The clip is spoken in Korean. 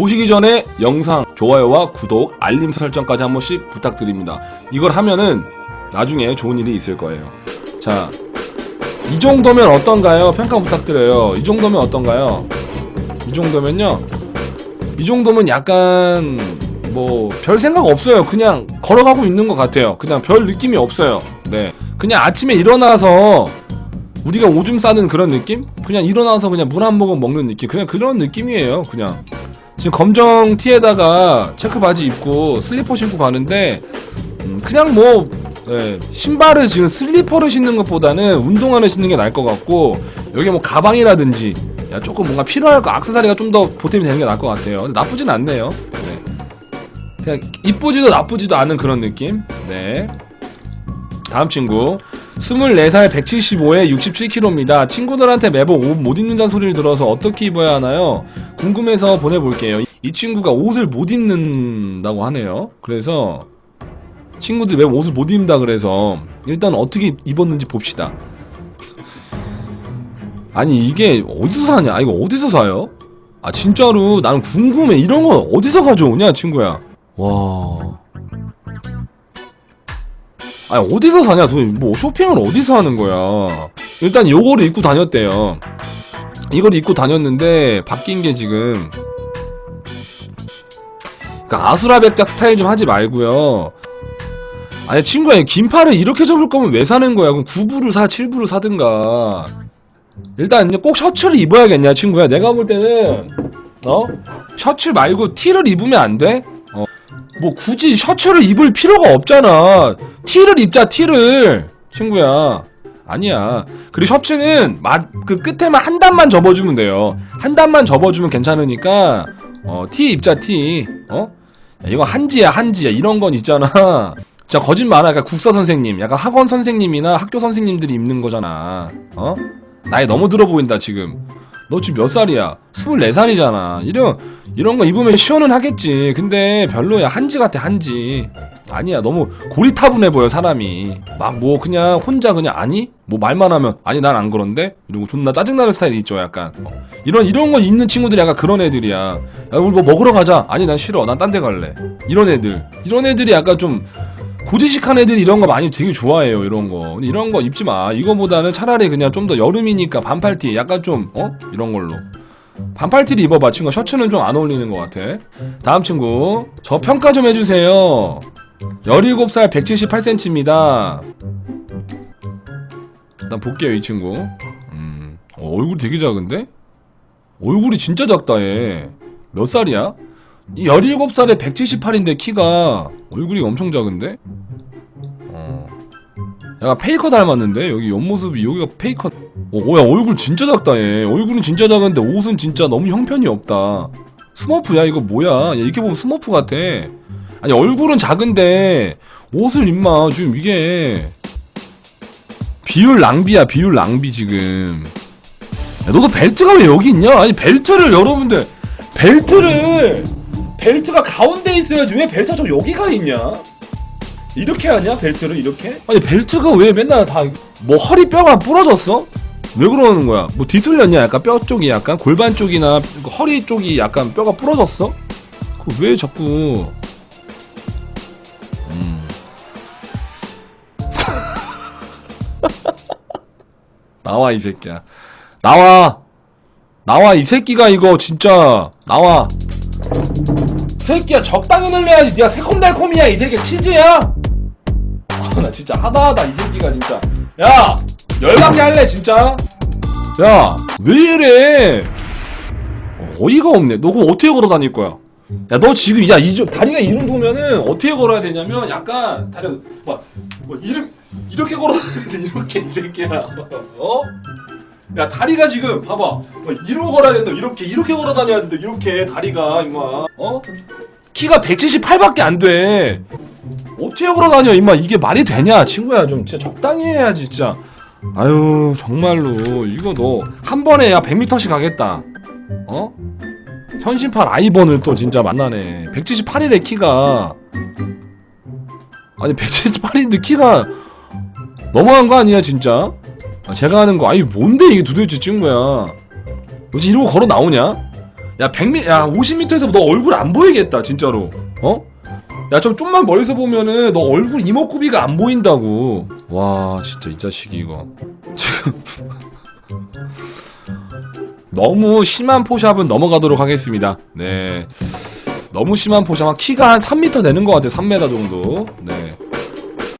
보시기 전에 영상 좋아요와 구독, 알림 설정까지 한 번씩 부탁드립니다. 이걸 하면은 나중에 좋은 일이 있을 거예요. 자, 이 정도면 어떤가요? 평가 부탁드려요. 이 정도면 어떤가요? 이 정도면요. 이 정도면 약간 뭐 별 생각 없어요. 그냥 걸어가고 있는 것 같아요. 그냥 별 느낌이 없어요. 네, 그냥 아침에 일어나서 우리가 오줌 싸는 그런 느낌? 그냥 일어나서 그냥 물 한 모금 먹는 느낌. 그냥 그런 느낌이에요. 그냥 지금 검정 티에다가 체크 바지 입고 슬리퍼 신고 가는데 음, 그냥 뭐 예, 신발을 지금 슬리퍼를 신는 것보다는 운동화를 신는 게 나을 것 같고 여기 뭐 가방이라든지 야, 조금 뭔가 필요할 거 악세사리가 좀 더 보탬이 되는 게 나을 것 같아요. 근데 나쁘진 않네요. 네. 그냥 이쁘지도 나쁘지도 않은 그런 느낌. 네. 다음 친구 24살 175에 67kg입니다. 친구들한테 매번 옷 못 입는다는 소리를 들어서 어떻게 입어야 하나요? 궁금해서 보내볼게요. 이 친구가 옷을 못 입는다고 하네요. 그래서 친구들이 매번 옷을 못 입는다 그래서 일단 어떻게 입었는지 봅시다. 아니 이게 어디서 사냐? 아, 이거 어디서 사요? 아 진짜로 나는 궁금해. 이런 건 어디서 가져오냐 친구야? 와. 아니 어디서 사냐 도대체 뭐 쇼핑을 어디서 하는 거야 일단 요거를 입고 다녔대요 이걸 입고 다녔는데 바뀐 게 지금 그러니까 아수라백작 스타일 좀 하지 말고요 아니 친구야 긴팔을 이렇게 접을 거면 왜 사는 거야 그럼 9부를 사 7부를 사든가 일단 꼭 셔츠를 입어야겠냐 친구야 내가 볼 때는 어? 셔츠 말고 티를 입으면 안 돼? 어. 뭐 굳이 셔츠를 입을 필요가 없잖아. 티를 입자 티를 친구야. 아니야. 그리고 셔츠는 맛그 끝에만 한 단만 접어주면 돼요. 한 단만 접어주면 괜찮으니까 어, 티 입자 티. 어? 야, 이거 한지야 한지야 이런 건 있잖아. 진짜 거짓말 안 하니까 국사 선생님, 약간 학원 선생님이나 학교 선생님들이 입는 거잖아. 어? 나이 너무 들어 보인다 지금. 너 지금 몇 살이야? 24살이잖아. 이런, 이런 거 입으면 시원은 하겠지. 근데 별로야. 한지 같아, 한지. 아니야. 너무 고리타분해 보여, 사람이. 막 뭐 그냥 혼자 그냥 아니? 뭐 말만 하면 아니, 난 안 그런데? 이러고 존나 짜증나는 스타일이 있죠, 약간. 어. 이런, 이런 거 입는 친구들이 약간 그런 애들이야. 야, 우리 뭐 먹으러 가자. 아니, 난 싫어. 난 딴 데 갈래. 이런 애들. 이런 애들이 약간 좀 고지식한 애들이 이런 거 많이 되게 좋아해요 이런 거. 근데 이런 거 입지 마. 이거보다는 차라리 그냥 좀 더 여름이니까 반팔티 약간 좀 어? 이런 걸로. 반팔티를 입어봐. 친구 셔츠는 좀 안 어울리는 것 같아. 다음 친구. 저 평가 좀 해주세요. 17살 178cm입니다. 일단 볼게요 이 친구. 음, 어, 얼굴 되게 작은데? 얼굴이 진짜 작다 얘몇 살이야? 이 17살에 178인데 키가 얼굴이 엄청 작은데? 어. 약간 페이커 닮았는데? 여기 옆모습이 여기가 페이커 어, 어, 야 얼굴 진짜 작다 얘 얼굴은 진짜 작은데 옷은 진짜 너무 형편이 없다 스머프야 이거 뭐야 야, 이렇게 보면 스머프 같아 아니 얼굴은 작은데 옷을 임마 지금 이게 비율 낭비야 비율 낭비 지금 야, 너도 벨트가 왜 여기 있냐? 아니 벨트를 여러분들 벨트를 벨트가 가운데 있어야지 왜 벨트가 저 여기가 있냐? 이렇게 하냐 벨트를 이렇게? 아니 벨트가 왜 맨날 다 뭐 허리 뼈가 부러졌어? 왜 그러는 거야? 뭐 뒤틀렸냐? 약간 뼈 쪽이 약간 골반 쪽이나 허리 쪽이 약간 뼈가 부러졌어? 그 왜 자꾸 음. 나와 이 새끼야 나와 나와 이 새끼가 이거 진짜 나와 새끼야 적당히 늘려야지. 니가 새콤달콤이야 이 새끼 치즈야? 아 나 진짜 하다하다 이 새끼가 진짜. 야 열받게 할래 진짜? 야 왜 이래? 어이가 없네. 너 그럼 어떻게 걸어 다닐 거야? 야 너 지금 야 이 다리가 이 정도면은 어떻게 걸어야 되냐면 약간 다리 뭐, 뭐 이렇게 이렇게 걸어 다녀야 돼 이렇게 이 새끼야. 어? 야 다리가 지금 봐봐. 뭐 이러고 걸어야 된다. 이렇게 이렇게 걸어 다녀야 된다. 이렇게 다리가 임마. 어? 키가 178밖에 안돼. 어떻게 걸어 다녀 임마? 이게 말이 되냐? 친구야 좀 진짜 적당히 해야지 진짜. 아유 정말로. 이거 너 한 번에 야 100m씩 가겠다. 어? 현신팔 아이번을 또 진짜 만나네. 178이래 키가. 아니 178인데 키가 너무한 거 아니야 진짜? 아, 제가 하는 거? 아니 뭔데 이게 도대체 친구야? 도대체 이러고 걸어 나오냐? 야 100m 야 50m에서 너 얼굴 안 보이겠다 진짜로. 어? 야좀 좀만 멀리서 보면은 너 얼굴 이목구비가 안 보인다고. 와 진짜 이 자식이 이거. 너무 심한 포샵은 넘어가도록 하겠습니다. 네. 너무 심한 포샵 한 키가 한 3m 되는 것 같아 3m 정도. 네